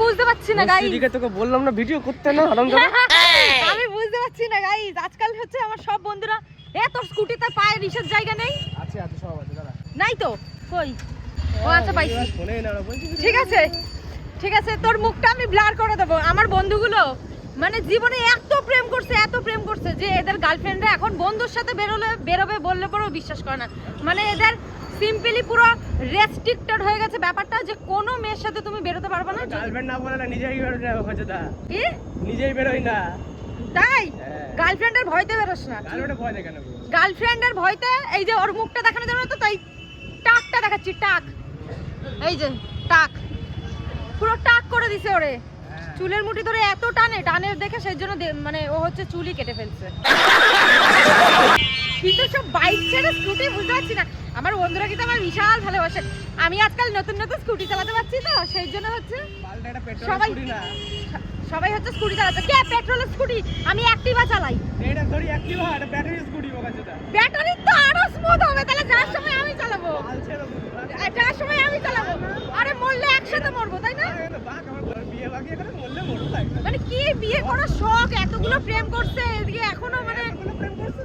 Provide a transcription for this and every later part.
বুঝতে পারছি না গাইস এদিকে তোকে বললাম না ভিডিও করতে না করে আমি বুঝতে পারছি না গাইস আজকাল হচ্ছে আমার সব বন্ধুরা এ তোর স্কুটিতে পায়ে রিসের জায়গা নেই? আছে আছে সব আছে দাদা। নাই তো? কই? ও আচ্ছা পাইছি ঠিক আছে। ঠিক আছে তোর মুখটা আমি ব্লার করে দেবো। আমার বন্ধুগুলো মানে জীবনে এত প্রেম করছে এত প্রেম করছে যে এদের গার্লফ্রেন্ডরা এখন বন্ধুর সাথে বেরোলে বেরোবে বললে পরেও বিশ্বাস করে না। মানে এদের সিম্পলি পুরো রেস্ট্রিক্টেড হয়ে গেছে ব্যাপারটা যে কোনো মেয়ের সাথে তুমি বেরোতে পারবে না। গার্লফ্রেন্ড না বলে না নিজেই বেরোই না হচ্ছে দা কি? নিজেই বেরোই না। তাই? হ্যাঁ। গার্লফ্রেন্ডের ভয়তে বেরোস না। গার্লফ্রেন্ডে ভয় দেখে না গার্লফ্রেন্ডের ভয়তে এই যে ওর মুখটা দেখানো যাবে তো তাই টাকটা দেখাচ্ছি টাক। এই যে টাক। পুরো টাক করে দিছে ওরে। চুলের মুঠি ধরে এত টানে টানে দেখে সেই জন্য মানে ও হচ্ছে চুলই কেটে ফেলছে। কিন্তু সব বাইক ছেড়ে স্কুটি বুঝতে পারছি না। আমার বন্ধুরা কিন্তু আমার বিশাল ভালোবাসে। আমি আজকাল নতুন নতুন স্কুটি চালাতে পারছি তো সেই জন্য হচ্ছে সবাই- সবাই হচ্ছে স্কুটি চালাচ্ছে। কে পেট্রোলের স্কুটি? আমি অ্যাক্টিভা চালাই। এটা ধরি অ্যাক্টিভা এটা ব্যাটারি স্কুটি ও কাছে ব্যাটারি তো আরও স্মুথ হবে তাহলে যার সময় আমি চালাবো? আর যার সময় আমি চালাবো? আরে মরলে একসাথে মরবো তাই না? আরে মানে কি বিয়ে করার শখ? এতগুলো প্রেম করছে এদিকে এখনও মানে প্রেম করছিস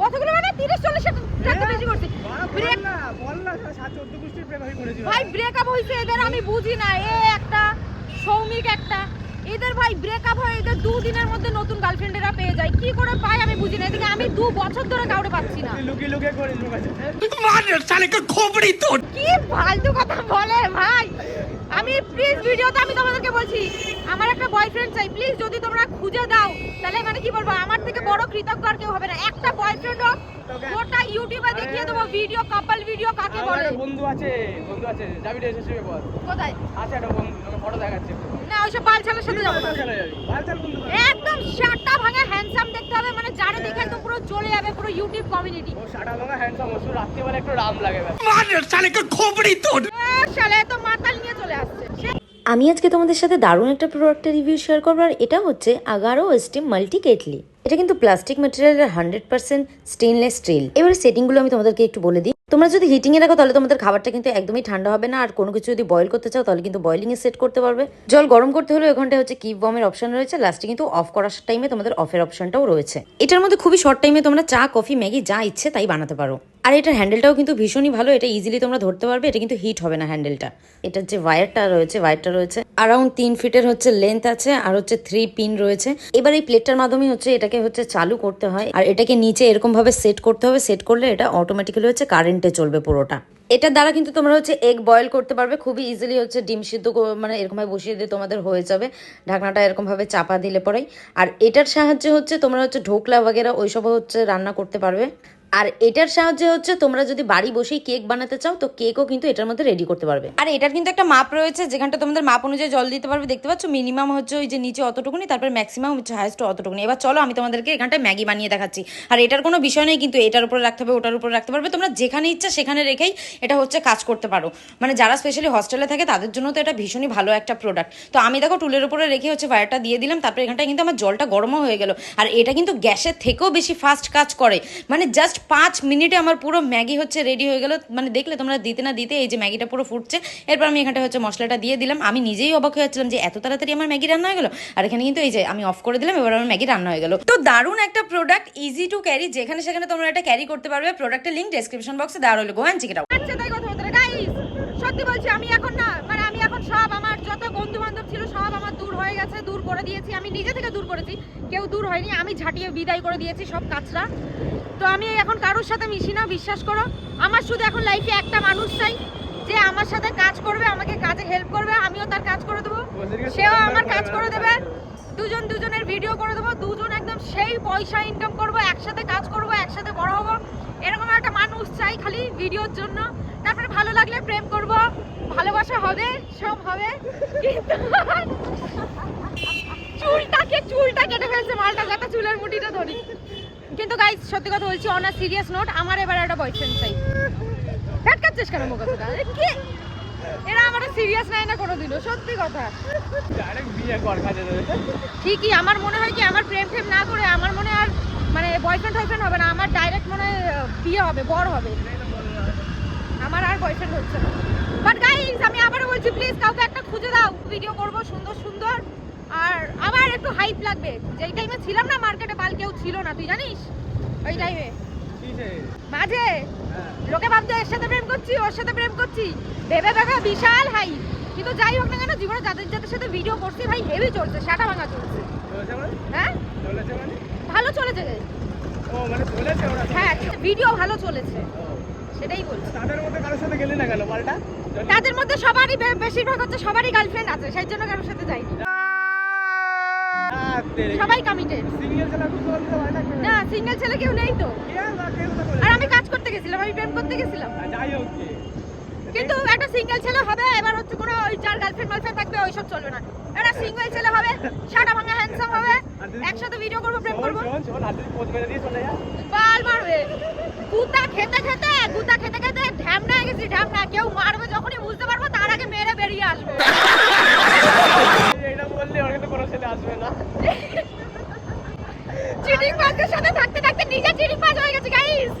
কতগুলো মানে? তিরিশ চল্লিশ টাকা বেশি করছি। ভাই ব্রেকআপ হয়েছে এদের আমি বুঝি না। এ একটা সৌমিক একটা। এদের ভাই ব্রেকআপ হয় এদের দুদিনের মধ্যে নতুন গার্লফ্রেন্ডেরা পেয়ে যায়। কি করে পায় আমি বুঝি না। এদিকে আমি দু বছর ধরে কাউরে পাচ্ছি না। আছে কি ফালতু কথা বলে ভাই। আমি প্লিজ ভিডিওতে আমি তোমাদেরকে বলছি আমার একটা বয়ফ্রেন্ড চাই। প্লিজ তোমরা খুঁজে দাও। তাহলে মানে কি বলব আমার থেকে বড় কৃতজ্ঞ আর কেউ হবে না। একটা বয়ফ্রেন্ড হোক গোটা ইউটিউবে দেখিয়ে দেবো ভিডিও কাপল ভিডিও কাকে বলে। বন্ধু আছে বন্ধু আছে যাবি রে এসে শুয়ে বল কোথায়? আছে একটা বন্ধু তোকে ফটো দেখাচ্ছে না ওইসব বালছালের সাথে যাব না। চলে যাবি বাল বন্ধু একদম শার্টটা ভাঙা হ্যান্ডসাম দেখতে হবে মানে যারে দেখে একদম পুরো চলে যাবে পুরো ইউটিউব কমিউনিটি ও সাটা ভাঙা হ্যান্ডসাম ও শুধু রাত্রিবেলা একটু রাম লাগে ব্যাস। শালে তো মাতাল নিয়ে চলে আসছে। সে আমি আজকে তোমাদের সাথে দারুণ একটা প্রোডাক্টের রিভিউ শেয়ার করব, আর এটা হচ্ছে আগারো স্টিম মাল্টি কেটলি এটা কিন্তু প্লাস্টিক ম্যাটেরিয়ালের হান্ড্রেড পার্সেন্ট স্টেনলেস স্টিল এবারে সেটিংগুলো আমি তোমাদেরকে একটু বলে দিই। তোমরা যদি হিটিং এ রাখো তাহলে তোমাদের খাবারটা কিন্তু একদমই ঠান্ডা হবে না, আর কোনো কিছু যদি বয়েল করতে চাও, তাহলে কিন্তু বয়েলিং এ সেট করতে পারবে। জল গরম করতে হলে ওখানটায় হচ্ছে কিপ বমের অপশন রয়েছে লাস্টে কিন্তু অফ করার টাইমে তোমাদের অফের অপশনটাও রয়েছে। এটার মধ্যে খুবই শর্ট টাইমে তোমরা চা কফি ম্যাগি যা ইচ্ছে তাই বানাতে পারো। আর এটার হ্যান্ডেলটাও কিন্তু ভীষণই ভালো, এটা ইজিলি তোমরা ধরতে পারবে, এটা কিন্তু হিট হবে না হ্যান্ডেলটা এটার যে ওয়্যারটা রয়েছে ওয়্যারটা রয়েছে অ্যারাউন্ড তিন ফিটের হচ্ছে লেন্থ আছে, আর হচ্ছে থ্রি পিন রয়েছে। এবার এই প্লেটটার মাধ্যমে হচ্ছে এটাকে হচ্ছে চালু করতে হয়, আর এটাকে নিচে এরকম ভাবে সেট করতে হবে সেট করলে এটা অটোমেটিক্যালি হচ্ছে কারেন্টে চলবে পুরোটা। এটার দ্বারা কিন্তু তোমরা হচ্ছে এগ বয়েল করতে পারবে, খুবই ইজিলি হচ্ছে ডিম সিদ্ধ মানে এরকম ভাবে বসিয়ে দিয়ে তোমাদের হয়ে যাবে, ঢাকনাটা এরকম ভাবে চাপা দিলে পরেই। আর এটার সাহায্যে হচ্ছে তোমরা হচ্ছে ঢোকলা বাগেরা ওইসব হচ্ছে রান্না করতে পারবে। আর এটার সাহায্যে হচ্ছে তোমরা যদি বাড়ি বসেই কেক বানাতে চাও, তো কেকও কিন্তু এটার মধ্যে রেডি করতে পারবে। আর এটার কিন্তু একটা মাপ রয়েছে, যেখানটা তোমাদের মাপ অনুযায়ী জল দিতে পারবে, দেখতে পাচ্ছ? মিনিমাম হচ্ছে ওই যে নিচে অতটুকুনি, তারপর ম্যাক্সিমাম হচ্ছে হাইস্ট অতটুকুনি। এবার চলো আমি তোমাদেরকে এখানটায় ম্যাগি বানিয়ে দেখাচ্ছি। আর এটার কোনো বিষয় নেই কিন্তু এটার উপরে রাখতে হবে, ওটার উপরে রাখতে পারবে। তোমরা যেখানে ইচ্ছা সেখানে রেখেই এটা হচ্ছে কাজ করতে পারো। মানে যারা স্পেশালি হস্টেলে থাকে, তাদের জন্য তো এটা ভীষণই ভালো একটা প্রোডাক্ট তো আমি দেখো টুলের উপরে রেখে হচ্ছে ফায়ারটা দিয়ে দিলাম, তারপরে এখানটায় কিন্তু আমার জলটা গরমও হয়ে গেল। আর এটা কিন্তু গ্যাসের থেকেও বেশি ফাস্ট কাজ করে। মানে জাস্ট পাঁচ মিনিটে আমার পুরো ম্যাগি হচ্ছে রেডি হয়ে গেল। মানে দেখলে তোমরা দিতে না দিতে এই যে ম্যাগিটা পুরো ফুটছে। এরপর আমি এখানটা হচ্ছে মশলাটা দিয়ে দিলাম। আমি নিজেই অবাক হয়ে যাচ্ছিলাম যে এত তাড়াতাড়ি আমার ম্যাগি রান্না হয়ে গেল। আর এখানে কিন্তু এই যে আমি অফ করে দিলাম, এবার আমার ম্যাগি রান্না হয়ে গেল। তো দারুণ একটা প্রোডাক্ট ইজি টু ক্যারি যেখানে সেখানে তোমরা এটা ক্যারি করতে পারবে। প্রোডাক্টের লিঙ্ক ডেসক্রিপশন বক্সে দেওয়া রইল। গো অ্যান্ড চেক তাই কথা সত্যি বলছি, আমি এখন না মানে এখন সব আমার যত বন্ধু বান্ধব ছিল সব আমার দূর হয়ে গেছে, দূর করে দিয়েছি। আমি নিজে থেকে দূর করেছি, কেউ দূর হয়নি, আমি ঝাঁটিয়ে বিদায় করে দিয়েছি সব কাজটা। তো আমি এখন কারোর সাথে মিশি না, বিশ্বাস করো। আমার শুধু এখন লাইফে একটা মানুষ চাই, যে আমার সাথে কাজ করবে, আমাকে কাজে হেল্প করবে, আমিও তার কাজ করে দেবো। সেও আমার কাজ করে দেবে। দুজন দুজনের ভিডিও করে দেবো। দুজন একদম সেই পয়সা ইনকাম করব, একসাথে কাজ করব, একসাথে বড় হব। এরকম একটা মানুষ চাই খালি ভিডিওর জন্য। তারপরে ভালো লাগলে প্রেম করব ভালোবাসা হবে সব হবে। কিন্তু চুলটাকে চুলটা কেটে ফেলছে মালটা যাতে চুলের মুঠিটা ধরি। কিন্তু গাইস সত্যি কথা বলছি অন সিরিয়াস নোট আমার এবার একটা বয়ফ্রেন্ড চাই। ফেটকাচ্ছিস কেন মুখ কথা কি? এরা আমার সিরিয়াস নেয় না কোনোদিনও সত্যি কথা। ঠিকই আমার মনে হয় কি আমার প্রেম প্রেম না করে আমার মনে আর মানে বয়ফ্রেন্ড টয়ফ্রেন্ড হবে না আমার ডাইরেক্ট মনে হয় বিয়ে হবে বড় হবে। আমার আর বয়ফ্রেন্ড হচ্ছে না। বাট গাইস আমি আবারও বলছি প্লিজ কাউকে একটা খুঁজে দাও। ভিডিও করব সুন্দর সুন্দর। আর আমার একটু হাইপ লাগবে। যেই টাইমে ছিলাম না মার্কেটে বাল কেউ ছিল না তুই জানিস? ওই টাইমে? মাঝে। হ্যাঁ। লোকে ভাবছে এর সাথে প্রেম করছি ওর সাথে প্রেম করছি। ভেবে ভেবে বিশাল হাই কিন্তু যাই হোক না কেন জীবনে যাদের যাদের সাথে ভিডিও করছি ভাই হেভি চলছে সাটা ভাঙা চলছে। চলেছে মানে? হ্যাঁ? চলেছে মানে? ভালো চলেছে। ও, মানে চলেছে ওরা? হ্যাঁ ভিডিও ভালো চলেছে। সেটাই বলছি। তাদের মধ্যে কারোর সাথে গেলি না কেন পাল্টা? তাদের মধ্যে সবারই বেশিরভাগ হচ্ছে সবারই গার্লফ্রেন্ড আছে সেই জন্য কারোর সাথে যাইনি। সবাই কমিটেড সিঙ্গেল ছেলে না, সিঙ্গেল ছেলে কেউ নেই তো। আর আমি কাজ করতে গেছিলাম আমি প্রেম করতে গেছিলাম। যাই হোক। কিন্তু একটা সিঙ্গেল ছেলে হবে, এবার হচ্ছে কোনো ওই যার গার্লফ্রেন্ড গার্লফ্রেন্ড থাকবে, ওইসব চলবে না। একটা সিঙ্গেল ছেলে হবে সাটা ভাঙা হ্যান্ডসাম হবে, একসাথে ভিডিও করব, প্রেম করব। বাল মারবে। গুতা খেতে খেতে, গুতা খেতে খেতে ঢ্যামনা গেছি ঢ্যামনা কেউ মারবে যখনই বুঝতে পারব, তার আগে মেরে বেরিয়ে আসবে। এইটা বললে ওর কিন্তু কোনো ছেলে আসবে না চিটিং বাজের সাথে থাকতে থাকতে নিজে চিটিং বাজ হয়ে গেছে গাইস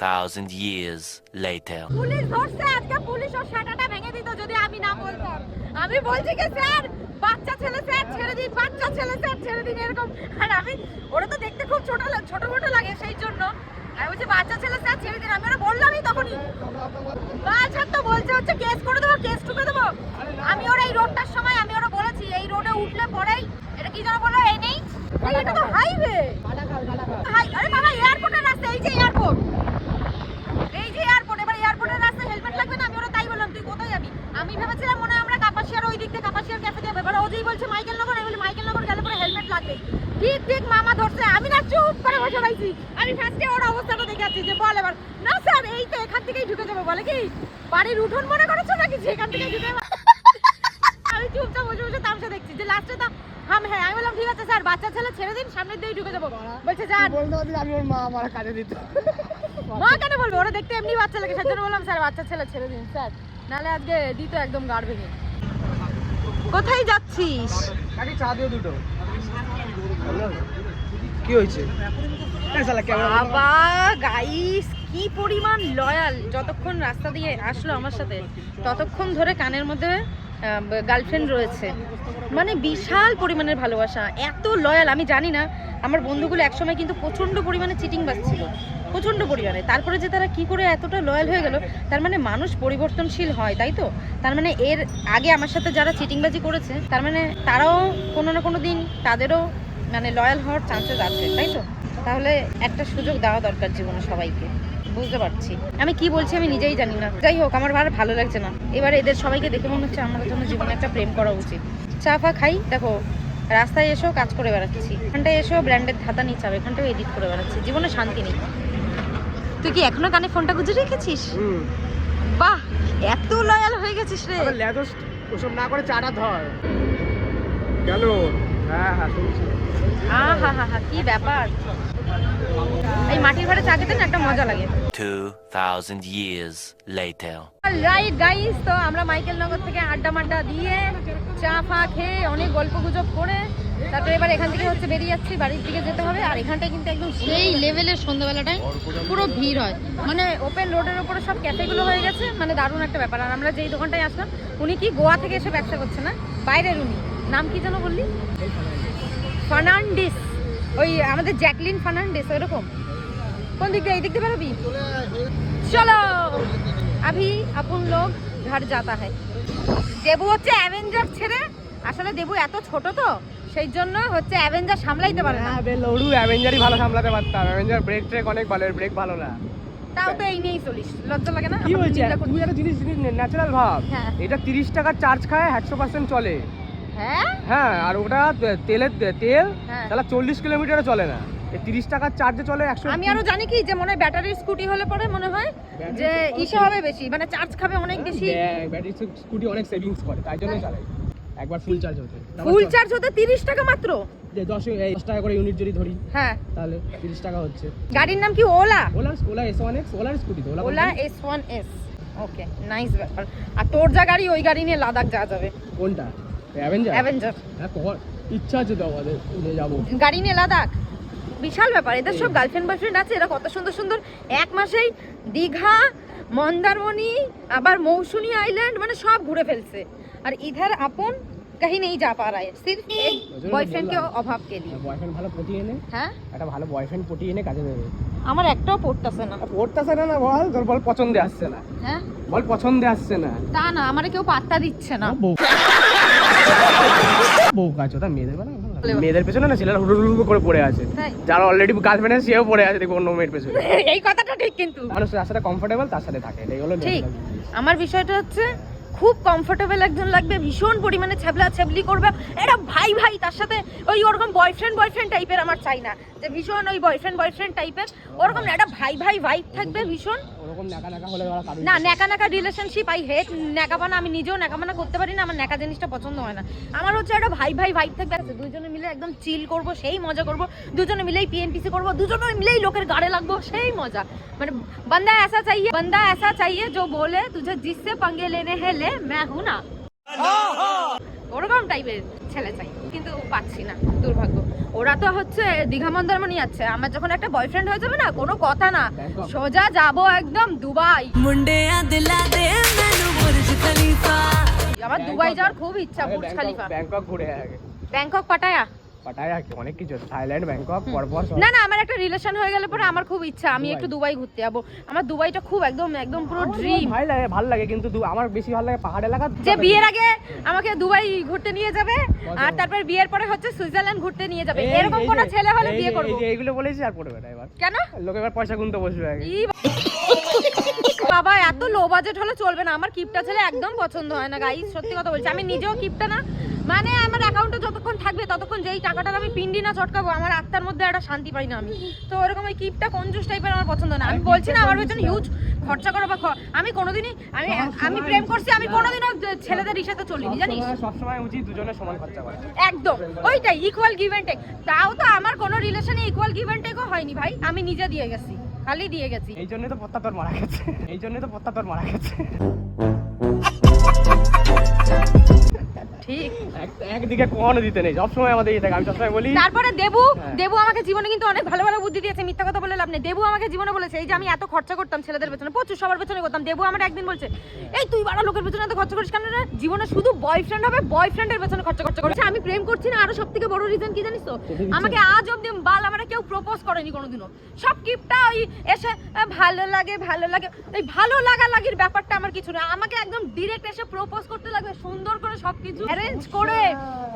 2,000 years later. পুলিশ ধরছে আজকে পুলিশ ওর শাটাটা ভেঙে দিত যদি আমি না বলতাম। আমি বলছি কি স্যার বাচ্চা ছেলে স্যার ছেড়ে দিন বাচ্চা ছেলে স্যার ছেড়ে দিন এরকম। আর আমি ওরা তো দেখতে খুব ছোট লা- ছোট লাগে সেই জন্য। আমি বলছি বাচ্চা ছেলে স্যার ছেড়ে দিন আমি ওরা বললামই তখনই। বাচ্চা তো বলছে হচ্ছে কেস করে দেবো কেস টুকে দেবো। আমি ওরা এই রোডটার সময় আমি ওরা বলেছি এই রোডে উঠলে পরেই এটা কি যেন বলল এই নেই এটা তো হাইওয়ে হাই আরে বাবা এয়ারপোর্টের রাস্তা এই যে এয়ারপোর্ট এই যে এয়ারপোর্ট এবার এয়ারপোর্টের রাস্তায় হেলমেট লাগবে না আমি ওরা তাই বললাম তুই কোথায় যাবি আমি ভেবেছিলাম মনে হয় আমরা কাপাসিয়ার ওই দিক থেকে কাপাসিয়ার ক্যাফে যেই বলছে মাইকেল নগর আমি বলি মাইকেল নগর গেলে পরে হেলমেট লাগবে। ঠিক ঠিক মামা ধরছে। আমি না চুপ করে বসে রয়েছি। আমি ফার্স্টে ওর অবস্থাটা দেখে যাচ্ছি যে বল এবার। না স্যার এই তো এখান থেকেই ঢুকে যাব বলে কি? বাড়ির উঠোন মনে করেছ নাকি? যেখান থেকে ঢুকে আমি চুপচাপ বসে বসে তামসা দেখছি। যে লাস্টে তো হাম হ্যাঁ আমি বললাম ঠিক আছে স্যার বাচ্চা ছেলে ছেড়ে দিন সামনের দিকেই ঢুকে যাব। বলছে যান বলতে আমি ওর মা আমার কাজে দিত। মা কেন বলব? ওরা দেখতে এমনি বাচ্চা লাগে সেজন্য বললাম স্যার বাচ্চা ছেলে ছেড়ে দিন স্যার। নালে আজকে দিত একদম গাড় ভেঙে। কোথায় যাচ্ছিস? কি হয়েছে? বাবা গাইস কি পরিমাণ লয়াল যতক্ষণ রাস্তা দিয়ে আসলো আমার সাথে ততক্ষণ ধরে কানের মধ্যে গার্লফ্রেন্ড রয়েছে। মানে বিশাল পরিমাণের ভালোবাসা এত লয়াল আমি জানি না। আমার বন্ধুগুলো একসময় কিন্তু প্রচণ্ড পরিমাণে চিটিং বাজছিল। প্রচণ্ড পরিমাণে। তারপরে যে তারা কি করে এতটা লয়াল হয়ে গেল, তার মানে মানুষ পরিবর্তনশীল হয়, তাই তো? তার মানে এর আগে আমার সাথে যারা চিটিংবাজি করেছে, তার মানে তারাও কোনো না কোনো দিন তাদেরও মানে লয়াল হওয়ার চান্সেস আছে, তাই তো? তাহলে একটা সুযোগ দেওয়া দরকার জীবনে সবাইকে। বুঝতে পারছি। আমি কি বলছি আমি নিজেই জানি না। যাই হোক, আমার আর ভালো লাগছে না। এবার এদের সবাইকে দেখে মনে হচ্ছে আমার জন্য জীবনে একটা প্রেম করা উচিত। চা ফা খাই? দেখো, রাস্তায় এসো কাজ করে বেড়াচ্ছি। এখানটায় এসো ব্র্যান্ডের ধাতা নিচে এখানটাও এডিট করে বেড়াচ্ছি। জীবনে শান্তি নেই। তুই কি এখনও কানে ফোনটা গুজে রেখেছিস? বাহ এত লয়াল হয়ে গেছিস রে। আবার ওসব না করে চাটা ধর। কেন হ্যাঁ হ্যাঁ শুনছি। আহা হা হা কি ব্যাপার? এই মাটির ঘরে চা খেতে না একটা মজা লাগে। 2,000 years later. রাইট গাইস তো আমরা মাইকেল নগর থেকে আড্ডা মাড্ডা দিয়ে চা ফা খেয়ে অনেক গল্প গুজব করে তারপরে এবার এখান থেকে হচ্ছে বেরিয়ে যাচ্ছি, বাড়ির দিকে যেতে হবে। আর এখানটায় কিন্তু একদম সেই লেভেলের সন্ধ্যাবেলাটাই পুরো ভিড় হয়। মানে ওপেন রোডের ওপরে সব ক্যাফেগুলো হয়ে গেছে মানে দারুণ একটা ব্যাপার। আর আমরা যেই দোকানটায় আসলাম, উনি কি গোয়া থেকে এসে ব্যবসা করছে না? বাইরের উনি। নাম কি যেন বললি? ফার্নান্ডিস। ওই আমাদের জ্যাকলিন ফার্নান্ডিস, ওইরকম। কোন দিক দিয়ে, এই দিক দিয়ে বেরোবি? চলো! আভি, আপন লোক, ঘাট যাতা হয়। দেবু হচ্ছে অ্যাভেঞ্জার ছেড়ে, আসলে দেবু এত ছোট তো সেই জন্য হচ্ছে অ্যাভেঞ্জার সামলাইতে পারে না। হ্যাঁ বে লড়ু অ্যাভেঞ্জারই ভালো সামলাতে পারতাম। অ্যাভেঞ্জার ব্রেক ট্রেক অনেক ভালো ব্রেক ভালো না। তাও তো এই নিয়েই চলিস লজ্জা লাগে না? কি হয়েছে? তুই একটা জিনিস ন্যাচারাল ভাব। হ্যাঁ। এটা তিরিশ টাকার চার্জ খায় একশো পার্সেন্ট চলে। হ্যাঁ? হ্যাঁ আর ওটা তেলের তেল হ্যাঁ। তাহলে চল্লিশ কিলোমিটারে চলে না। তিরিশ টাকার চার্জে চলে একশো আমি আরও জানি কি যে মনে হয় ব্যাটারির স্কুটি হলে পরে মনে হয় যে ইসে হবে বেশি মানে চার্জ খাবে অনেক বেশি। ব্যাটারি স্কুটি অনেক সেভিংস করে তাই জন্যই চালাই। একবার ফুল চার্জ হতে। ফুল চার্জ হতে তিরিশ টাকা মাত্র? যে দশ এই দশ টাকা করে ইউনিট যদি ধরি হ্যাঁ। তাহলে তিরিশ টাকা হচ্ছে। গাড়ির নাম কি ওলা ওলা ওয়ান এক্স ওলার স্কুটি তো Ola Ola S one S okay nice ব্যাপার। আর তোর যা গাড়ি ওই গাড়ি নিয়ে লাদাখ যাওয়া যাবে। কোনটা? অ্যাভেঞ্জার অ্যাভেঞ্জার হ্যাঁ ইচ্ছা আছে তো আমাদের নিয়ে যাব। গাড়ি নিয়ে লাদাখ? বিশাল ব্যাপার এদের সব গার্লফ্রেন্ড বয়ফ্রেন্ড আছে এরা কত সুন্দর সুন্দর। এক মাসেই দীঘা মন্দারমণি আবার মৌসুমী আইল্যান্ড মানে সব ঘুরে ফেলছে। আর ইধার আপন कहीं नहीं जा पा रहा है सिर्फ एक ওই বয়ফ্রেন্ড के বললাম। অভাব के लिए বয়ফ্রেন্ড ভালো পটিয়ে এনে হ্যাঁ একটা ভালো বয়ফ্রেন্ড পটিয়ে এনে কাজে দেবে আমার একটাও পড়তেছে না পড়তেছে না না বল তোর বল পছন্দে আসছে না হ্যাঁ বল পছন্দে আসছে না তা না আমার কেউ পাত্তা দিচ্ছে না বউ বউ কাজ ওটা মেয়েদের বেলা মেয়েদের পেছনে না ছেলেরা হুড়ু হুড়ু করে পড়ে আছে তাই যার অলরেডি গার্লফ্রেন্ড আছে সেও পড়ে আছে দেখো অন্য মেয়ের পেছনে এই কথাটা ঠিক কিন্তু মানুষ যার সাথে কমফোর্টেবল তার সাথে থাকে এটাই হলো ঠিক natural জিনিস। আমার বিষয়টা হচ্ছে খুব কমফোর্টেবল একজন লাগবে, ভীষণ পরিমাণে ছ্যাবলা ছ্যাবলি করবে। এটা ভাই ভাই তার সাথে ওই ওরকম বয়ফ্রেন্ড বয়ফ্রেন্ড টাইপের আমার চাই না। ভীষণ ওই বয়ফ্রেন্ড বয়ফ্রেন্ড টাইপের ওরকম না, একটা ভাই ভাই ভাইব থাকবে ভীষণ ওরকম নাকা নাকা হলে ওরা কারোর না ন্যাকা ন্যাকা রিলেশনশিপ আই হেট ন্যাকাবানা আমি নিজেও ন্যাকাবানা করতে পারি না আমার ন্যাকা জিনিসটা পছন্দ হয় না আমার হচ্ছে একটা ভাই ভাই ভাইব থাকবে আছে দুজনে মিলে একদম চিল করব সেই মজা করব দুজনে মিলেই পিএনপিসি করব দুজনে মিলেই লোকের গাড়ে লাগবো সেই মজা মানে बंदा ऐसा चाहिए बंदा ऐसा चाहिए जो बोले तुझे जिससे पंगे लेने हैं ले मैं हूं ना ওরকম টাইপের ছেলে চাই কিন্তু পাচ্ছি না দুর্ভাগ্য ওরা তো হচ্ছে দীঘা মন্দারমণি যাচ্ছে আমার যখন একটা বয়ফ্রেন্ড হয়ে যাবে না কোনো কথা না। সোজা যাব একদম দুবাই। আমার দুবাই যাওয়ার খুব ইচ্ছা বুর্জ ব্যাংকক ঘুরে ব্যাংকক পাটায়া। পাটায় কি অনেক কিছু থাইল্যান্ড ব্যাংকক পরপর না না আমার একটা রিলেশন হয়ে গেলে পরে আমার খুব ইচ্ছা। আমি একটু দুবাই। ঘুরতে যাব। আমার দুবাইটা খুব একদম একদম পুরো ড্রিম ভালো লাগে ভালো লাগে কিন্তু আমার বেশি ভালো লাগে পাহাড় এলাকা। যে বিয়ের আগে আমাকে দুবাই ঘুরতে নিয়ে যাবে আর তারপর বিয়ের পরে হচ্ছে সুইজারল্যান্ড ঘুরতে নিয়ে যাবে। এরকম কোনো ছেলে হলে বিয়ে করব। এই এইগুলো বলেছি আর পড়বে না এবার। কেন? লোকে এবার পয়সা গুনতে বসবে আগে। বাবা এত লো বাজেট হলে চলবে না। আমার কিপটা ছেলে একদম পছন্দ হয় না গাইস সত্যি কথা বলছি। আমি নিজেও কিপটা না মানে আমার অ্যাকাউন্টে যতক্ষণ থাকবে ততক্ষণ যেই টাকাটা আমি পিন্ডি না চটকাবো আমার আত্মার মধ্যে একটা শান্তি পাই না আমি। তো ওরকম ওই কিপটা কঞ্জুস টাইপের আমার পছন্দ না। আমি বলছি না আমার পেছনে হিউজ খরচা করো বা আমি কোনোদিনই আমি আমি প্রেম করছি আমি কোনোদিনও ছেলেদের ইসাতে চলিনি জানিস? সব সময় উচিত দুজনে সমান খরচা করা। একদম ওইটাই ইকুয়াল গিভ অ্যান্ড টেক তাও তো আমার কোনো রিলেশনে ইকুয়াল গিভ অ্যান্ড টেকও হয়নি ভাই আমি নিজে দিয়ে গেছি খালি দিয়ে গেছি। এই জন্যই তো পত্তা তোর মারা গেছে। এই জন্যই তো পত্তা তোর মারা গেছে। ঠিক। একদিকে কখনো দিতে নেই। সবসময় আমাদের এই থাকে আমি সবসময় বলি তারপরে দেবু হ্যাঁ। দেবু আমাকে জীবনে কিন্তু অনেক ভালো ভালো বুদ্ধি দিয়েছে মিথ্যা কথা বলে লাভ নেই। দেবু আমাকে জীবনে বলেছে এই যে আমি এত খরচা করতাম ছেলেদের পেছনে প্রচুর সবার পেছনে করতাম। দেবু আমার একদিন বলছে এই তুই বাড়া লোকের পেছনে এত খরচা করিস কেন জীবনে শুধু বয়ফ্রেন্ড হবে বয়ফ্রেন্ডের পেছনে খরচা খরচা করছে আমি প্রেম করছি না আরও সব থেকে বড় রিজন কি জানিস তো? আমাকে আজ অব্দি প্রপোজ করেনি কোনোদিনও। সব কিপটা ওই এসে ভালো লাগে ভালো লাগে। এই ভালো লাগা লাগির ব্যাপারটা আমার কিছু না। আমাকে একদম ডিরেক্ট এসে প্রপোজ করতে লাগবে সুন্দর করে সবকিছু অ্যারেঞ্জ করে।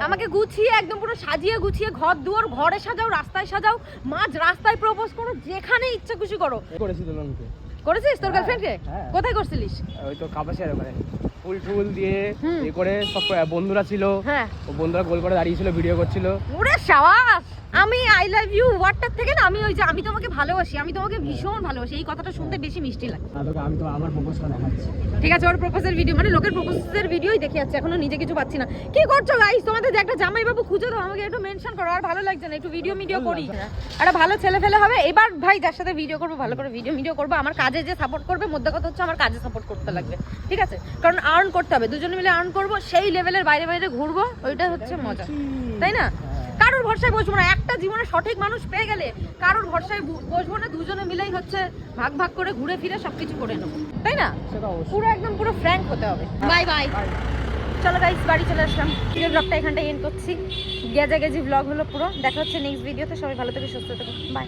আমাকে গুছিয়ে একদম পুরো সাজিয়ে গুছিয়ে ঘর দুয়ার ঘরে সাজাও রাস্তায় সাজাও মাঝ রাস্তায় প্রপোজ করো যেখানে ইচ্ছা খুশি করো। করেছি দুজনকে করেছিস তোর গার্লফ্রেন্ডকে হ্যাঁ। কোথায় করছিলিস? ওই তো কাপাসিয়ার ওখানে ফুল টুল দিয়ে এ করে সব বন্ধুরা ছিল। হ্যাঁ। ও বন্ধুরা গোল করে দাঁড়িয়েছিল ভিডিও করছিল। ওরে সাবাস! আমি আই লাভ ইউ ওয়ার্ডটার থেকে না আমি ওই যে আমি তোমাকে ভালোবাসি আমি তোমাকে ভীষণ ভালোবাসি এই কথাটা শুনতে বেশি মিষ্টি লাগে। আমি তো আমার প্রপোজটা দেখাচ্ছি। ঠিক আছে ওর প্রপোজের ভিডিও মানে লোকের প্রপোজের ভিডিওই দেখে যাচ্ছে এখনও নিজে কিছু পাচ্ছি না। কি করছ গাইস তোমাদের যে একটা জামাই বাবু খুঁজে দাও আমাকে একটু মেনশন করো আর ভালো লাগছে না একটু ভিডিও ভিডিও করি। একটা ভালো ছেলে ফেলে হবে এবার ভাই যার সাথে ভিডিও করব ভালো করে ভিডিও ভিডিও করব আমার কাজে যে সাপোর্ট করবে মধ্যে কথা হচ্ছে আমার কাজে সাপোর্ট করতে লাগবে। ঠিক আছে? কারণ আর্ন করতে হবে দুজনে মিলে আর্ন করব সেই লেভেলের বাইরে বাইরে ঘুরবো ওইটা হচ্ছে মজা। তাই না? কারোর ভরসায় বসবো না। একটা জীবনে সঠিক মানুষ পেয়ে গেলে কারোর ভরসায় বসবো না দুজনে মিলেই হচ্ছে ভাগ ভাগ করে ঘুরে ফিরে সবকিছু করে নেব। তাই না? পুরো একদম পুরো ফ্র্যাঙ্ক হতে হবে। বাই বাই চলো গাইস বাড়ি চলে আসলাম। ভিডিও ব্লগটা এখানটায় এন্ড করছি। গেজা গেজি ব্লগ হলো পুরো। দেখা হচ্ছে নেক্সট ভিডিওতে সবাই ভালো থেকে সুস্থ থাকো। বাই